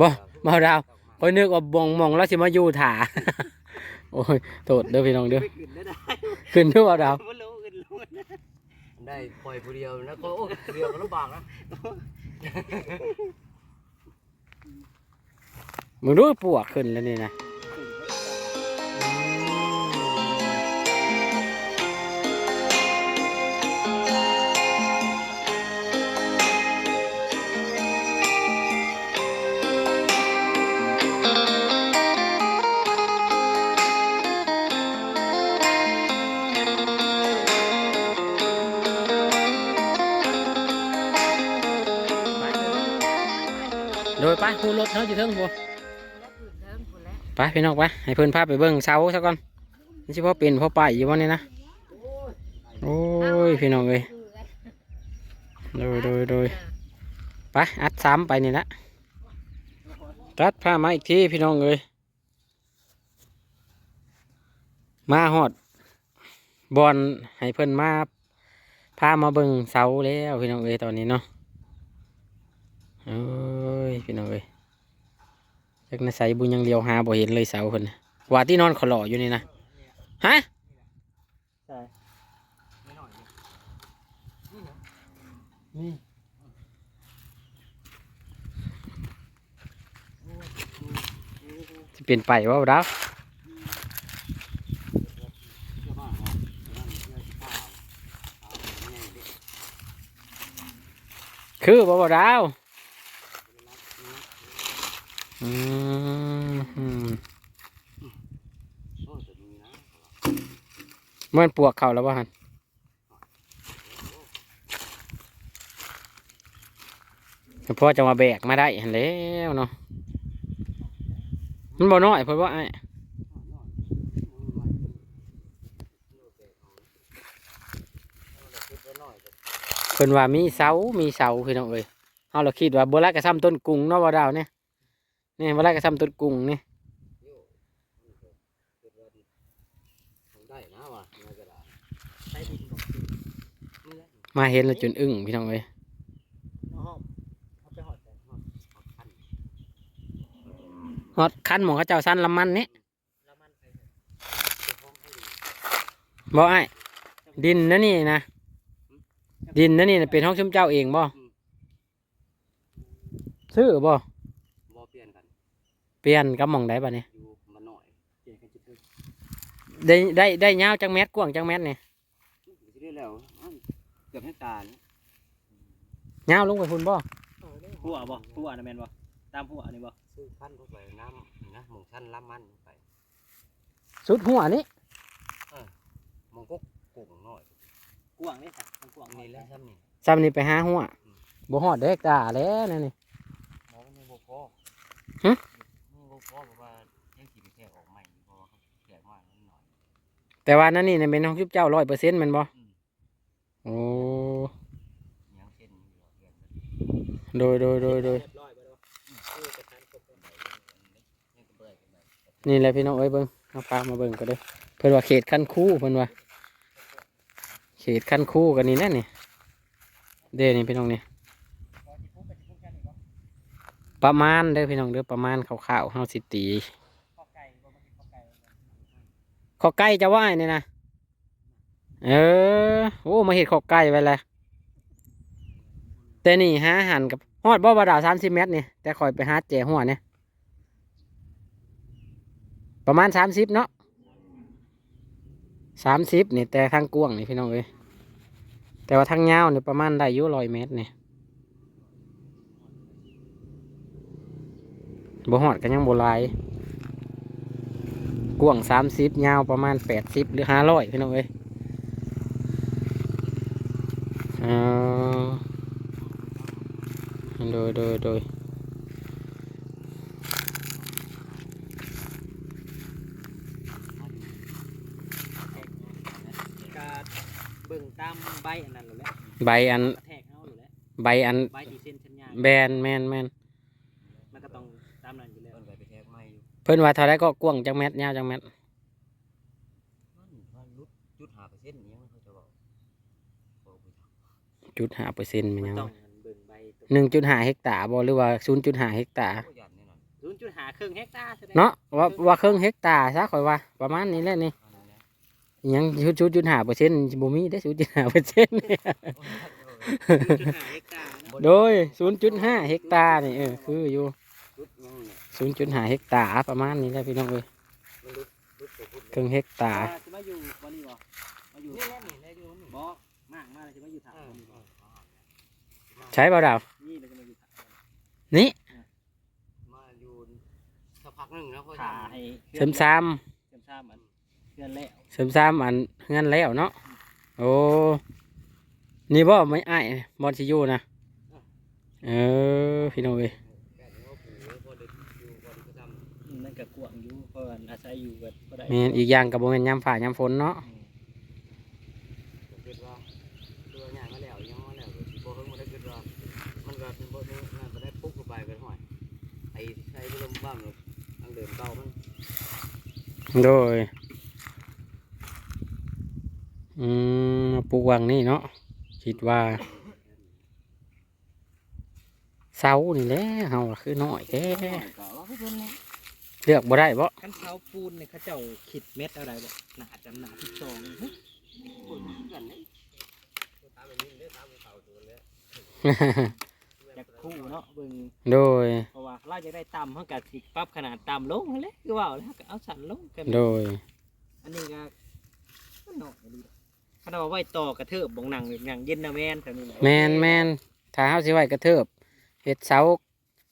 บ่บ่าวดาวคอยนึกว่าบองมองแล้วสิมาอยู่ถ่าโอ้ยโทษเด้อพี่น้องเด้อไม่ขึ้นได้ได้ขึ้นเด้อบ่าวดาวบ่รู้ขึ้นรู้นะได้ปล่อยผู้เดียวแล้วก็โอ้ผู้เดียวก็ลำบากนะมึงรู้ปวกขึ้นแล้วนี่นะ ไปพูรถเขาจะเทิงบ่ไปพี่น้องไปให้เพิ่อนพาไปเบิ่งเสาซะก่อนนี่สิพ่อเป็นพ่อไปอยู่บ่นี่นะโอ้ยพี่น้องเอ้ยโดยโดยโดยไปอัดซ้ำไปนี่ละตัดผ้ามาอีกทีพี่น้องเอ้ยมาฮอดบอลให้เพิ่อนมาพามาเบิ่งเสาแล้วพี่น้องเอ้ยตอนนี้เนาะ เอ้ยพี่น้องเอ้ยจักนใส่บุญยังเลียวหาบ่เห็นเลยเสาคนน่ะว่าที่นอนขอหล่ออยู่นี่นะฮะนี่จะเป็นไปว่าดาวคือบ่บ่ดาว อืมมันปวกเข่าแล้วบ่ฮันพอจะมาแบกมาได้หันแล้วเนาะมันบ่น้อยเพิ่นว่าไอ้เพิ่นว่ามีเสา มีเสาพี่น้องเอ้ยเฮาเราคิดว่าบ่ไรกระซ้ำต้นกุ้งเนาะบ่ดาวเนี่ย นี่บ่ไรกระซ้ำต้นกุ้งนี่ได้นะว่ะไม่ก็ได้ใต้ดินของจริงนี่แหละมาเห็นแล้วจนอึ้งพี่น้องเอ้ยเอาห้องเอาไปหอดแต่ห้องฮอดคันหมองเขาเจ้าสั้นลำมันนี่แล้วมันไปบ่ไอ้ายดินนะนี่นะดินนะนี่น่ะเป็นห้องชุมเจ้าเองบ่ซื้อบ่บ่เปลี่ยนกันเปลี่ยนกับหมองใดบัดนี้อยู่มาหน่อยเปลี่ยนกันจุดเดิมได้ได้ได้ยาวจังแมตรกว้างจังแมตรนี่สิได้แล้วอ้าวเกือบให้ตาเนี่ยยาวลงไปพุ่นบ่หัวบ่หัวนะแมนบ่ตามหัวนี่บ่ซื้อขั้นเข้าไปน้ำนะหมองชั้นล้ำมันไปสุดหัวนี่หมองก็กุ่งหน่อยกวางนี่สักมันกวางนี่นี่แหแหละละซ้ำนี่ซ้ำนี่ไปหาหัวบ่ฮอดเด็กตาแล้วนั่นนี่ หมอมันยังบ่พอ หึมันบ่พอเพราะว่ายังสิไปแทกออกใหม่เพราะว่าเขาแทกมานิดหน่อยแต่ว่านั่นนี่น่ะเป็นห้องชุมเจ้าร้อยเปอร์เซ็นต์มันบ่อืมโอ้ยังเส้นอยู่หรอกเดือนโดยโดยโดยโดยเรียบร้อยบ่ดอกเออประธานครบแล้วยังก็เบื่อกันไปนี่แหละพี่น้องเอ้ยเบิ่งเอาพามาเบิ่งก็ได้อเพิ่นว่าเขตคันคู่เพิ่นว่าเขตคันคู่กันนี่แน่นี่เด้นี่พี่น้องนี่พอสิปุ๊บไปสิปุ๊บแค่นี้บ่ ประมาณเด้อพี่น้องเด้อประมาณคร่าวๆเฮาสิตีข้อไก่บ่มันข้อไก่ขอไก่จะว่าไงนี่นะเออโอ้มาเห็ดขอไก่ไว้แล้วแต่นี่หาหันกับฮอดบ่บาดาสามสิบเมตรนี่แต่คอยไปหาแจหัวเนี่ยประมาณสามสิบเนาะสามสิบนี่แต่ทางกว้างนี่พี่น้องเอ้ยแต่ว่าทางยาวนี่ประมาณได้ยู่ร้อยเมตรนี่ บ่ฮอดกันยังบ่หลายกว้างสามสิบยาวประมาณแปดสิบหรือห้าร้อยพี่น้องเอ้ยเอาโดยโดยโดยกาเบิ่งตามใบอันนั้นแหละใบอัน แทกเอาอยู่แล้วใบอันใบที่เส้นชันยางแบนแมนแมนมัน เพิ่นว่าเท่าไรก็กว้างจังแมตรยาวจังแมตรมันว่าลุดจุดหาเปอร์เซ็นต์ยังเขาจะบอกบอกไปทจุดห้าเปอร์เซ็นต์มันมันยังต้องเบิ่งใบตัวหนึ่งจุดห้าเฮกตาร์บ่หรือว่าศูนย์จุดห้าเฮกตาร์ำโอ้ยันนี่นะศูนย์จุดหาครึ่งเฮกตาร์แสดงเนาะว่าว่าครึ่งเฮกตาร์ซะข่อยว่า ประมาณนี้แหละนี่เอานั่นแหละอิหยังชุดชุดจุดห้าเปอร์เซ็นต์บ่มีได้ศูนย์จุดห้าเปอร์เซ็นต์ศูนย์จุดหาเฮกตาร์นะโดยศูนย์จุดห้าเฮกตาร์นี่เออคืออยู่รุดยังเนี่ย ศูนย์จุดห้าเฮกตาร์ประมาณนี้แหละพี่น้องเอ้ยมันรุดรุดไปพุ่นครึ่งเฮกตาร์จะมาอยู่วันนี้บ่มาอยู่นี่แหละนี่แหละอยู่นี่บ่มากมากเลยจะมาอยู่ถามเออวันนี้เอบ่อใช้เบาดาวนี่เราจะมาอยู่ถามนี่มาอยู่สักพักหนึงแล้วค่อยขาทำให้เสริมซ้เสริมซ้ำมันเพื่อนแล้วำเสริมซ้ำอันงั้นแล้วเนาะโอ้นี่บ่ไม่อ้ายบอลชิอยูนะเออพี่น้องเอ้ย ศัยอยู่กันก็ได้แม่นอีกอย่างกับโมเมนยามฝ่ายามฝนเนาะผมคิดว่าตัวใหญ่มาแล้วยังมาแล้วสิบ่เพิ่งมาได้คิดว่ามันก็เป็นบ่ได้นั่นบ่ได้ปุ๊บเข้าไปกันห้อยไอ้ใช้บ่ลมบ้างเลยทางเดิมเก่ามันโดยอืมมาปลูกวังนี่เนาะคิดว่าเสานี่แหละเฮาก็คือน้อยแท้ก็ว่าคือเพิ่นแหละ เลือกบ่ได้บ่ขั้นเสาปูนเนี่ยเขาเจ้าขิดเม็ดอะไรบ่หนาจำหนาที่สองคนกันนี่ตามไปนี่เด้อตามไปเสาตัวแล้วอยากคู่เนาะเบิ่งโดย เพราะว่าเราจะได้ต่ำเขากับสิปรับขนาดต่ำลงนั่นแหละคือว่าเอาแล้วก็เอาสั่นลงกันโดย อันนี้ก็มันนอกดีเขาเอาไว้ต่อกระเทิบบงหนังแบบอย่างเย็นนะแมนแถวนี้แหละแมนแมนถ้าเฮาสิไว้กระเทิบเฮ็ดเสา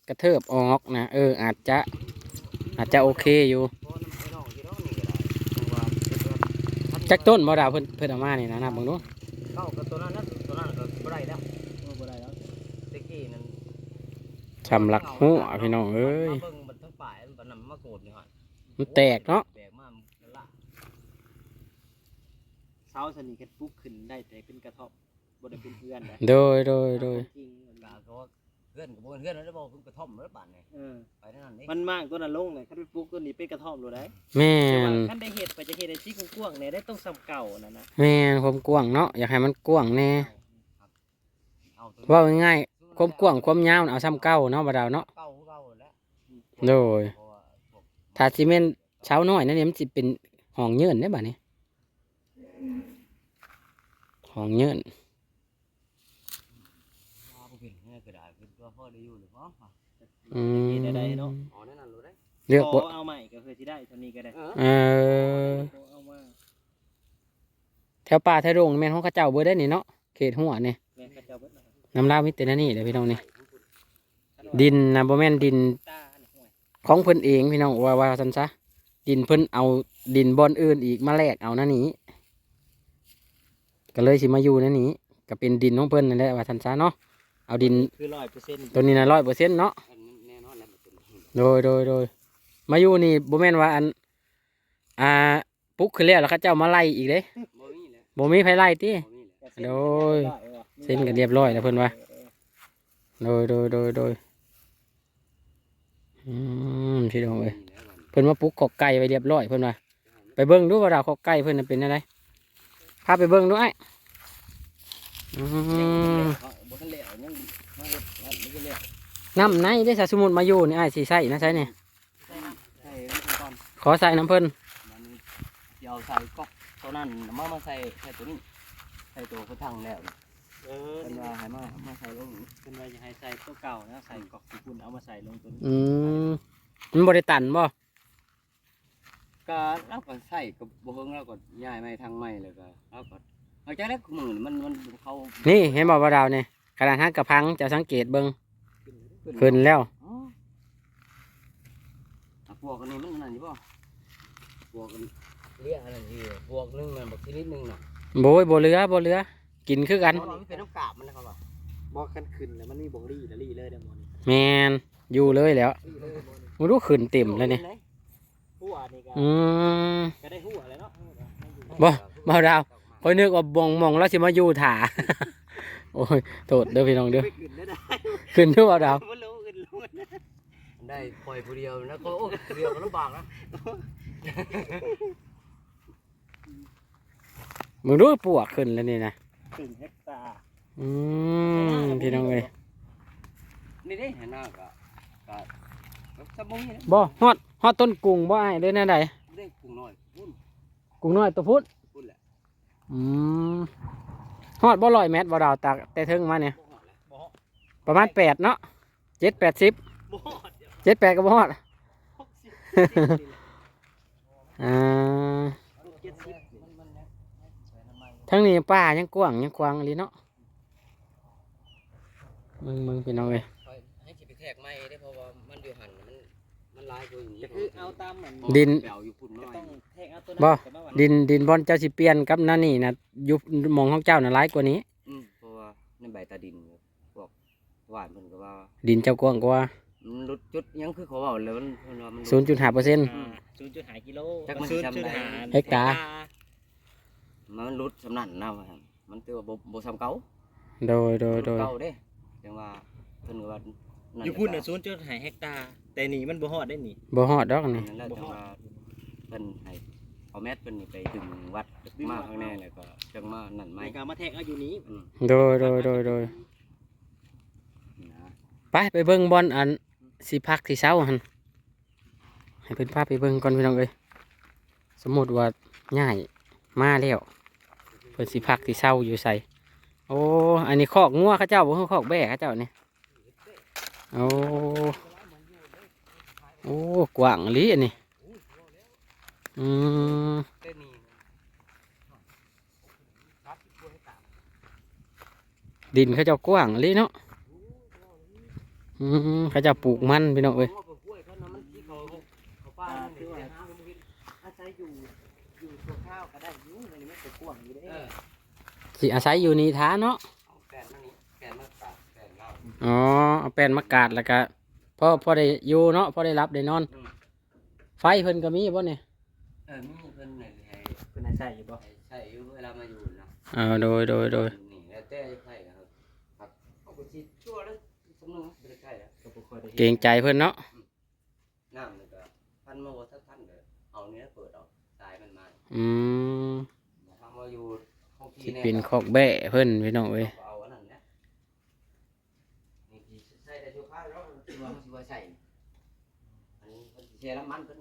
กระเทิบออกนะเอออาจจะ อาจจะโอเคอยู่เพราะน้ำไอ้น้องที่น้องนี่ก็ได้จังว่าเฮ็ดว่าจักต้นบ่ดาวเพิ่นเพิ่นเอามานี่นะนับเบิ่งดูเข้ากับตัวนั้นนะตัวนั้นก็บ่ได้แล้วโอ้บ่ได้แล้วตะกี้นั่นสำหลักหัวพี่น้องเอ้ยมาเบิ่งมันทั้งป่ายมันนำมาโกดนี่ฮะมันแตกเนาะแบกมามันละเสาสนิทกันปุ๊กขึ้นได้แต่เป็นกระท่อมบ่ได้เป็นเพื่อนนะโดยโดยโดยจริงกาก็ว่า เพื่อนกับบ่เพื่อนแล้วได้บอกเพิ่นกระท่อมแล้วบาดนี่เออไปเท่านั้นนี่มันมากตัวนั้นลงเลยคันไปปุ๊กตัวนี้เป็นกระท่อมเลยได้แม่แต่ว่านคันได้เห็ดไปจะเห็ดในที่กว้างๆเนี่ยได้ต้องซ้ำเก่านะนะแม่นความกว้างเนาะอยากให้มันกว้างแน่เอาตัวเว่าง่ายๆความกว้างความยาวน่ะเอาซ้ำเก่าเนาะบ่ดาวเนาะเก่าเก่าแล้วโดยเพราะว่าพวกถ้าซีเมนต์เช้าน้อยนั่นนี่มันสิเป็นห้องเยื่นได้บัดนี้ห้องเยื่นพาผู้ เป็นเนี่ยก็ได้คือตัวพ่อได้อยู่หรือเปล่าอืมเห็ดได้เนาะอ๋อแน่นอนรู้ได้เลือกบ่พเอาใหม่ก็คือที่ได้เท่านี้ก็ได้เออเออพอเอามาแถวป่าแถวโรงแม่นของเขาเจ้าเบิดได้นี่เนาะเขตหัวนี่แม่นกระเจ้าเบิดนะน้ำลาวมีแต่นั่นนี่เด้อพี่น้องนี่ดินนะบ่แม่นดินตาเนี่ยห่วยของเพิ่นเองพี่น้องว่าว่าซั่นซะดินเพิ่นเอาดินบอนอื่นอีกมาแลกเอานั่นนี้ก็เลยสิมาอยู่นั่นนี้ก็เป็นดินของเพิ่นนั่นแหละว่าซั่นซะเนาะ เอาดินคือร้อยเปอร์เซ็นต์ตัวนี้น่ะ100%เนาะอันนั้นแน่นอนแล้วมันเป็นโดยโดยโดยมาอยู่นี่บ่แม่นว่าอัน อ่าปลุกขึ้นแล้วแล้วเขาเจ้ามาไล่อีกเด้บ่มีแล้วบ่มีไผไล่ติ บ่มีแล้วโดยเซ็นกันเรียบร้อยแล้วเพิ่นว่าโดยโดยโดยโดยอืมพี่น้องเอ้ยมีแล้วมันเพิ่นมาปลุกขอกไก่ไว้เรียบร้อยเพิ่นว่าไปเบิ่งดูว่าดาวขอกไก่เพิ่นน่ะเป็นอะไรพาไปเบิ่งดูไอ้อืมบ่ทั นแล้วยังมาเฮ็ดนั่นไม่ได้แล้วน้ำในได้อสาสมุนมาอยู่นี่ไอ้ายสิใส่นะใส่นี่ใช่มันก่อนขอใส่น้ำเพิ่นมันเดี๋ยวใส่ก๊อกตัวนั้นมามาใส่ใส่ตัวนี้ใส่ตัวพุทธังแล้วเออเป็นว่าให้มามาใส่ลงนี้เป็นว่าจะให้ใส่ตัวเก่านะใส่กรอกญี่ปุ่นเอามาใส่ลงตัวนี้อืมมันบ่ได้ตันบ่ก็เราก็ใส่กับบ่เฮิงเราก็ย้ายไม้ทางไม้เลยก็เราก็เอาจากนั้นมือมันมันเขานี่เห็นบ่ว่าดาวนี่ ขนาดฮักกระพังจะสังเกตเบิ่งขึ้นแล้วอ๋ออะพวกอันนี้มันนั่นอยู่ป่ะพวกอันเลี้ยอะไรนี่พวกนึงมันบักชนิดนึงน่ะโบยบ่เหลือบ่เหลือ กินคือกันเพราะว่ามันเป็นน้ำกาบมันนะครับว่าบอกกันขึ้นแล้วมันมีบงรี่แล้วรี่เลยเด้อหมอนี่แมนอยู่เลยแหล้วมันรู้ขึ้นเต็มเลยนี่หัวนี่ก็อืมก็ได้หัวเลยเนาะบ่บ่ดาวคอยนึกว่าบองมองแล้วสิมาอยู่ถ่า โอ้ยโทษเด้อพี่น้องเด้อไปขึ้นได้ได้ขึ้นด้วยบ่ดาวบ่รู้ขึ้นรู้นะได้ปล่อยผู้เดียวนะก็โอ้ผู้เดียวก็ลำบากนะมึงรู้ปวกขึ้นแล้วนี่นะถึงเฮกตาร์อืมพี่น้องเอ้ยนี่เด้เห็นหน้าก็ก็ก็จะบ่มีนะบ่ฮอดฮอดต้นกุ้งบ่อ้ายเลยแน่ใดเด็กกุ้งน้อยพุ่นกุ้งน้อยตัวพุดพุ่นแหละอืม ฮอดบ่ร้อยเมตรบ่ดาวตากแต่ถึงมาเนี่ยบ่ฮอดแหละบ่ประมาณแปดเนาะเจ็ดแปดสิบบ่ฮอดเดี๋ยวเจ็ดแปดก็บ่ฮอดหกสิบเจ็ดสิบนี่แหละอ่าหกเจ็ดสิบนี่มันมันนะใส่น้ำมันทั้งนี้ป่ายังกว้างยังกว้างอีหลีเนาะมึงมึงพี่น้องเอ้ยไปให้สิไปแทกไม้ ลายกว่าอย่างนี้ก็คือเอาตามเหมือนดิน แปลวอยู่พุ่นน้ก็อยต้องแทงเอาตัวบ่แต่ว่าดินดินบอลเจ้าสิเปลี่ยนกับนั่นนี่นะยุบหมองของเจ้าน่ะหลายกว่านี้ อืมเพราะว่าในใบตาดินพวกหวานเพิ่นก็ว่าดินเจ้ากว้างกว่า มันลดจุดยังคือเขาเว้าเลยมันเพิ่นว่ามันลดศูนย์จุดห้าเปอร์เซ็นต์ ศูนย์จุดหากิโลจักมันศูนย์จำจุดได้หาเฮกตาร์ มันลดสำนันนะว่าหั่นมันถือว่าบ่บ่ซ้ำเก่าโดยโดยโดย เก่าเด้จังว่าเพิ่นก็ว่า อยู่พุ่นน่ะศูนย์จุดหาเฮกตาร์แต่นี่มันบ่ฮอดได้นี่บ่ฮอดดอกนี่นั่นแหละจังว่าเพิ่นให้เอาแมสเพิ่นนี่ไปดึงวัดมาข้างในแล้วก็จังมานั่นไหมไม่ก็มาแทงเอาอยู่นี้อืมโดยโดยโดยโดยนี่นะไปไปเบิ่งบอลอันสิพักสิเช้าหันให้เพิ่นพาไปเบิ่งก่อนพี่น้องเอ้ยสมมุติว่าง่ายมาแล้วเพิ่นสิพักสิเช้าอยู่ใส่โอ้ อันนี้คอกงัวเขาเจ้าบ่คือคอกแบะเขาเจ้านี่ โอ้โอ้กว้างอีหลีอันนี้อืมดินเขาจ้ากว้างอีหลีเนาะอืมเขาจ้าปลูกมันพี่น้องเอ้ยโก็กล้วยเขานะมันที่เขาเขาป้านั่นนี่แต่หาบ่มีอาศัยอยู่อยู่ตัวข้าวก็ได้อยู่ในนี้มันก็กว้างอยู่ได้เออสิอาศัยอยู่นี่ท้าเนาะ อ๋อเอาแป้นมากาดแล้วก็พอพอได้อยู่เนาะพอได้รับได้นอน อืม ไฟเพิ่นก็มีบ่เนี่ยเออมีเพิ่นนี่ให้เพิ่นอาศัยอยู่บ่ให้ใช้อยู่เวลามาอยู่นะเออโดยโดยโดยนี่แล้วแต่ใช่ครับครับเอาไปสิชั่วแล้วสำนึกบ่ได้ใช่แล้วก็บ่ค่อยได้เกรงใจเพิ่นเนาะน้ำนี่ก็พันมาว่าถ้าท่านก็เอาเนี้ยเปิดเอาสายมันมาอืมทำมาอยู่ห้องพี่สิเนี่ยเป็นคอกแบะเพิ่นพี่น้องเอ้ยเอาอันนั้นเนี่ยนี่ที่ใส่ได้ชั่วคราวแล้วที่ว่ามันสิว่าใส่อันนี้มันสิ เสียน้ำมันเพิ่น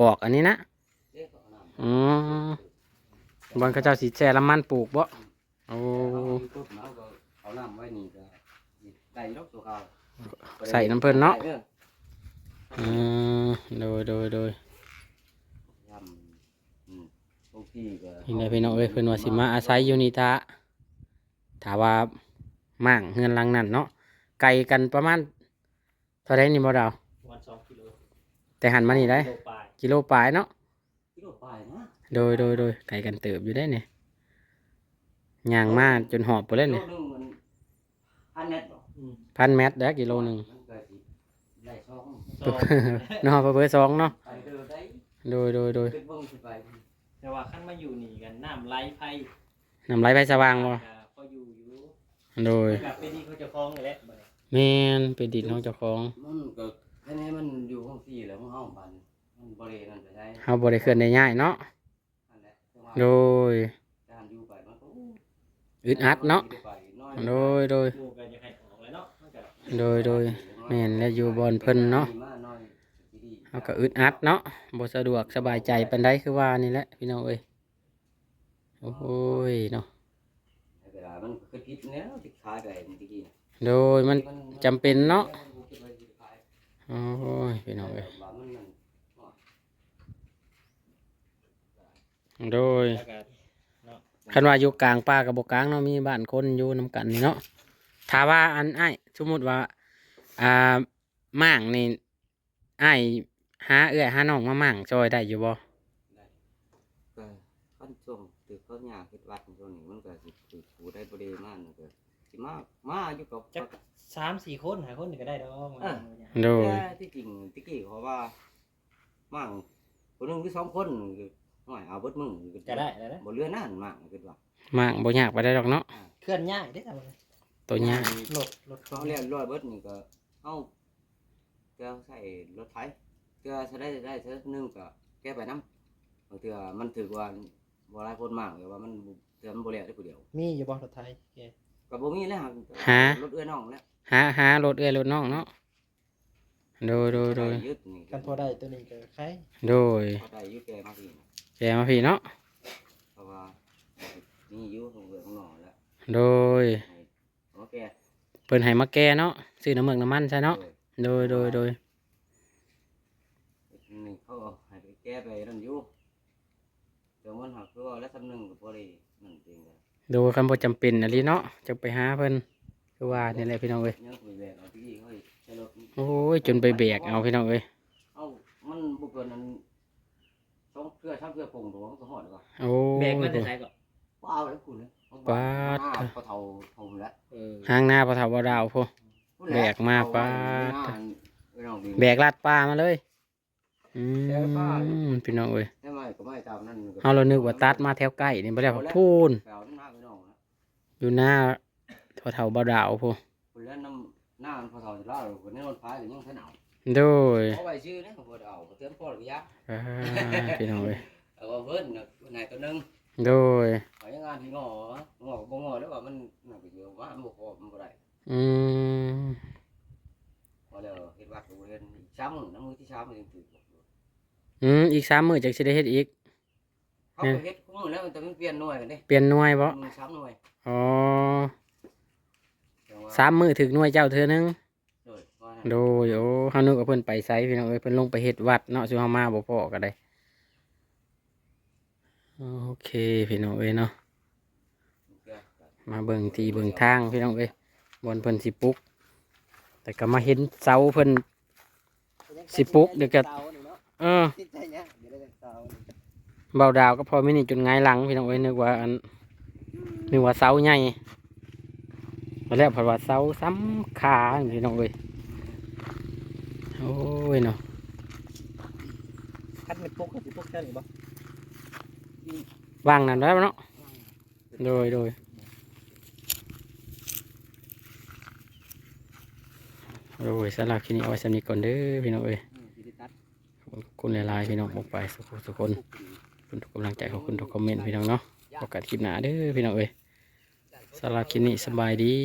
ปอกอันนี้นะเด็กก็เอาน้ำอ๋อบอนเขาเจ้าสิแช่ละมันปลูกบ่โอ้เอาอยู่ปุ๊บเอาก็เอาน้ำไว้นี่ก็ได้รกตัวเขาใส่น้ำเพิ่นเนาะได้ด้ออืมโดยโดยโดย ยำอืมบางทีก็นี่แหละพี่น้องเอ้ยเพิ่นว่าสิมาอาศัยอยู่นี่ทาถามว่ามั่างเฮือนหลังนั่นเนาะไกลกันประมาณเท่าไดนี่บ่ดาววัน2กิโล แต่หันมานี่ได้ โลปลายกิโลปลายเนาะ กิโลไปนะโดยโดยโดยไก่กันเติบอยู่ได้เนี่ยย่างมาจนหอบไปเลยเนี่ยโลนึงมันพันเมตรบ่อืมพันเมตรแล้วกิโลหนึ่งมันก็สิได้ช่องสองเนาะเบอร์สองเนาะ ไปเดินได้โดยโดยโดยขึ้นเบิ่งขึ้นไปแต่ว่าคันมาอยู่นี่กันน้ำไหลไผนำไรไปสว่างบ่ก็พออยู่อยู่โดยแบบเป็นที่เขาจะคล้องนี่แหละบัดนี้แมนเป็นดินของเจ้าของมันก็ แค่นี้มันอยู่ห้องสี่แล้วห้องห้องปันมันบริเวณนั้นไปได้เฮาบ่ได้เคลื่อนได้ง่ายเนาะนั่นแหละแต่ว่าโดยการอยู่ไปมันก็อึดอัดเนาะไปน้อยโดยโดย หมู่ก็จะให้ออกเลยเนาะมันก็โดยโดย แม่นและอยู่บอนเพิ่นเนาะเฮาก็อึดอัดเนาะบ่สะดวกสบายใจปานใดคือว่านี่แหละพี่น้องเอ้ยโอ้ยเนาะเวลามันเคยพิษแล้วติดขายไปเมื่อกี้น่ะโดยมันจำเป็นเนาะ โอ้ยพี่น้องเอ้ยว่ามันนั่นโดยแล้วก็เนาะคันว่าอยู่กลางป่ากับบกลางเนาะมีบ้านคนอยู่นํกันนี่เนาะถ้าว่าอันอ้ายสมมุติว่า อ่าม่างนี่อ้ายหาเอื้อยหาน้องมาม่างช่วยได้อยู่บ่ก็ขั้นช่วงตึกเขาหญ้าเฮ็ดวัดช่วงนี้มันก็สิถือผูได้บ่ได้มากนั่นก็สิมามาอยู่กับจัก สามสี่คนหาคนนี่ก็ได้ดอกอะ โดย แต่ที่จริงตะกี้เขาว่ามั่งคนหนึงหรือสองคนคือหน่อยเอาเบิดมึงก็ได้แล้วนะบ่เรือนั่นมั่งคือว่าม่างบ่ยากไปได้ดอกเนาะเคลื่อนย้ายได้เอาตัวยากรถรถเขาเรียกร้อยเบิดนี่ก็เอาแกใส่รถไถแกใช้ได้ได้เท่านึงก็แกไปนำบางเทื่อมันถือว่าบ่หลายคนมากเลยว่ามันบ่เทื่อมันบ่แล้วได้ผู้เดียวมีอยู่บ่รถไทยโอเคก็บ่มีแล้วครับรถเอื้อน้องแล้ว หาหารถเอื้อยรถน้องเนาะโดยโดยโดยยึดนี่กันพอได้ตัวนี้ก็ใครโดยพอได้ยึดแกมาพี่แกมาพี่เนาะเพราะว่านี่อยู่ของเรือของหนอแล้วโดยโอเคเพิ่นให้มาแก้เนาะซื้อน้ำเมืองน้ำมันใช่เนาะโดยโดยโดยนี่เขาเอาให้ไปแก้ไปนั่นอยู่เดี๋ยวมันหักตัวแล้วสำนึงกับพอดีนั่นจริงเลยโดยคำบ่จำเป็นอันนี้เนาะจะไปหาเพิ่น คือว่านี่แหละพี่น้องเอ้ยยังคุยแบกเอาที่เขาใช้รถโอ้ยจนไปแบกเอาพี่น้องเอ้ยเอ้ามันบุกเกินนั้นสองเครือสามเครือปงหลวงก็หอดกว่าโอ้แบกยมาแต่ใส่ก็เปล่าแล้วคุณเนี่ยปาดพอเท่าผมแล้วเออห้างหน้าปะเถาบ่ดาวพ่อแบกมาปาดแบกลาดป้ามาเลยอืมพี่น้องเอ้ยใช่ไหมก็ไม่ตามนั่นเฮาเรานึกว่าตัดมาแถวใกล้นี่บ่ได้พักพูนแปลวน้ำไปน้องนะอยู่หน้า ปะเถาบ่ดาวพ่อคุณแล้วน้ำหน้ามันพอเท่าจะเล่าคนนี้รถพายก็ยังขนาวโดยเอาไปชื่อนี่ผมบอกเอาเตรียมพ่อหรือยะอ่าพี่น้องเอ้ยเอาว่าเพิ่นน่ะนายตัวนึงโดยไปงานที่งองอบ่งอแล้วว่ามันน่าไปเยอะว่ามันบ่พอมันบ่ได้อืมพอแล้วเฮ็ดวัดก็บ่เฮ็ดอีกช้ำน้ำมือที่ช้ำมันยังถืออืมอีกสามมื้อจักสิได้เฮ็ดอีกเขาไปเฮ็ดคู่มือแล้วมันจะมันเปลี่ยนหน่วยกันเด้เปลี่ยนหน่วยบ่มือช้ำหน่วยอ๋อแต่ว่า สามมื้อถึกหน่วยเจ้าเทื่อนึงโดยว่าโดยโอ้เฮานึกว่าเพิ่นไปไสพี่น้องเอ้ยเพิ่นลงไปเฮ็ดวัดเนาะสิเฮามาบ่พอก็ได้โอเคพี่น้องเอ้ยเนาะมาเบิ่งที่เบิ่งทางพี่น้องเอ้ยบนเพิ่นสิปลุก แต่ก็มาเห็นเสาเพิ่น สิปลุกเดี๋ยวก็ เออ ติดใจเนี่ยเดี๋ยวได้เสาเบาดาวก็พอมินิจนหงายหลังพี่น้องเอ้ยนึกว่าอันนึกว่าเสาใหญ่ มาแล้วเพราะว่าเสาซ้ำขาพี่น้องเอ้ยโอ้ยเนาะคัดเป็นปุ๊กก็สิปุ๊กเท่านี้บ่วางนั่นได้เนาะโดยโดยโดยสำหรับคลิปนี้เอาไว้สำนี้ก่อนเด้อพี่น้องเอ้ยสิได้ตัดขอบคุณหลายๆพี่น้องบอกไปสุขสุขคนขอบคุณทุกกำลังใจขอบคุณทุกคอมเมนต์พี่น้องเนาะโอกาสคลิปหน้าเด้อพี่น้องเอ้ย สำหรับคลิปนี้สบายดี